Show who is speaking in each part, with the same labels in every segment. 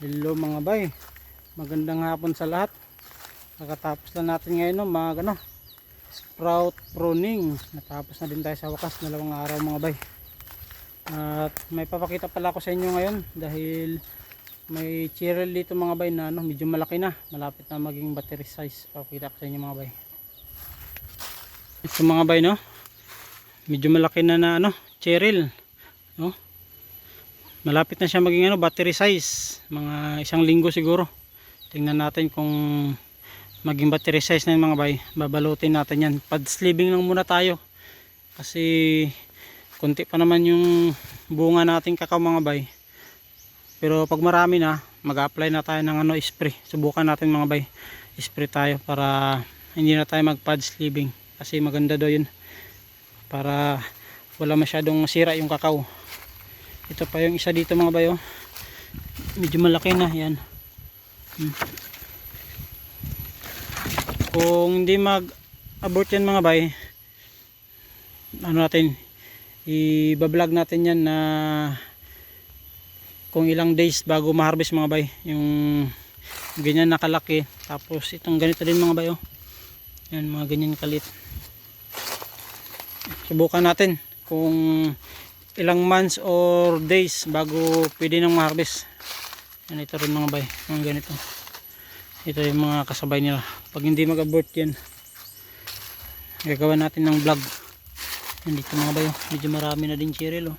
Speaker 1: Hello mga bay. Magandang hapon sa lahat. Nakatapos na natin ngayon no, mga ano, sprout pruning. Natapos na din tayo sa wakas dalawang araw mga bay. At may papakita pala ako sa inyo ngayon dahil may cheryl dito mga bay na ano, medyo malaki na. Malapit na maging battery size. Papakita ko sa inyo mga bay. Ito mga bay no. Medyo malaki na na ano, cheryl. No? Malapit na siya maging ano, battery size. Mga isang linggo siguro. Tingnan natin kung maging battery size na yung mga bay. Babalutin natin yan. Pad sleeving lang muna tayo. Kasi konti pa naman yung bunga nating kakao mga bay. Pero pag marami na mag apply na tayo ng ano spray. Subukan natin mga bay. Spray tayo para hindi na tayo mag pad sleeving. Kasi maganda daw yun. Para wala masyadong sira yung kakao ito pa yung isa dito mga bayo. Medyo malaki na yan. Hmm. kung hindi mag abort yan mga bay ano natin i-vlog natin yan na kung ilang days bago ma-harvest mga bay yung ganyan nakalaki tapos itong ganito din mga bayo. Yan mga ganyan kalit. Subukan natin kung ilang months or days bago pwede nang ma-harvest. Yan ito rin mga bay mga ganito. Ito yung mga kasabay nila. Pag hindi mag-abort yan gagawa natin ng vlog. Yan dito mga bay oh. medyo marami na din cheryl oh.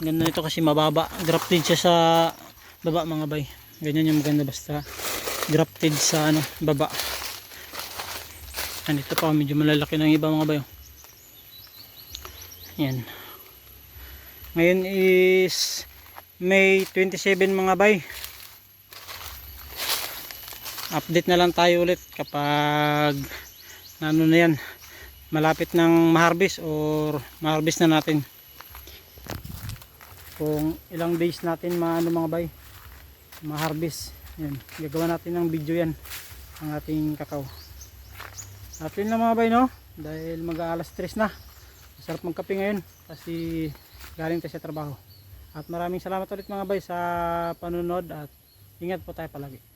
Speaker 1: ganda nito kasi mababa. Grafted siya sa baba mga bay. Ganyan yung maganda basta grafted sa ano baba. Yan dito pa medyo malalaki ng iba mga bay oh. Yan. Ngayon is May 27 mga bay. Update na lang tayo ulit kapag ano na yan malapit ng ma-harvest or ma-harvest na natin. Kung ilang days natin maano mga bay ma-harvest. Yan. Gagawa natin ng video yan ang ating kakao. At yun lang mga bay no dahil mag-aalas 3 na sarap magkape ngayon. Kasi galing tayo sa trabaho. At maraming salamat ulit mga bay sa panunod at ingat po tayo palagi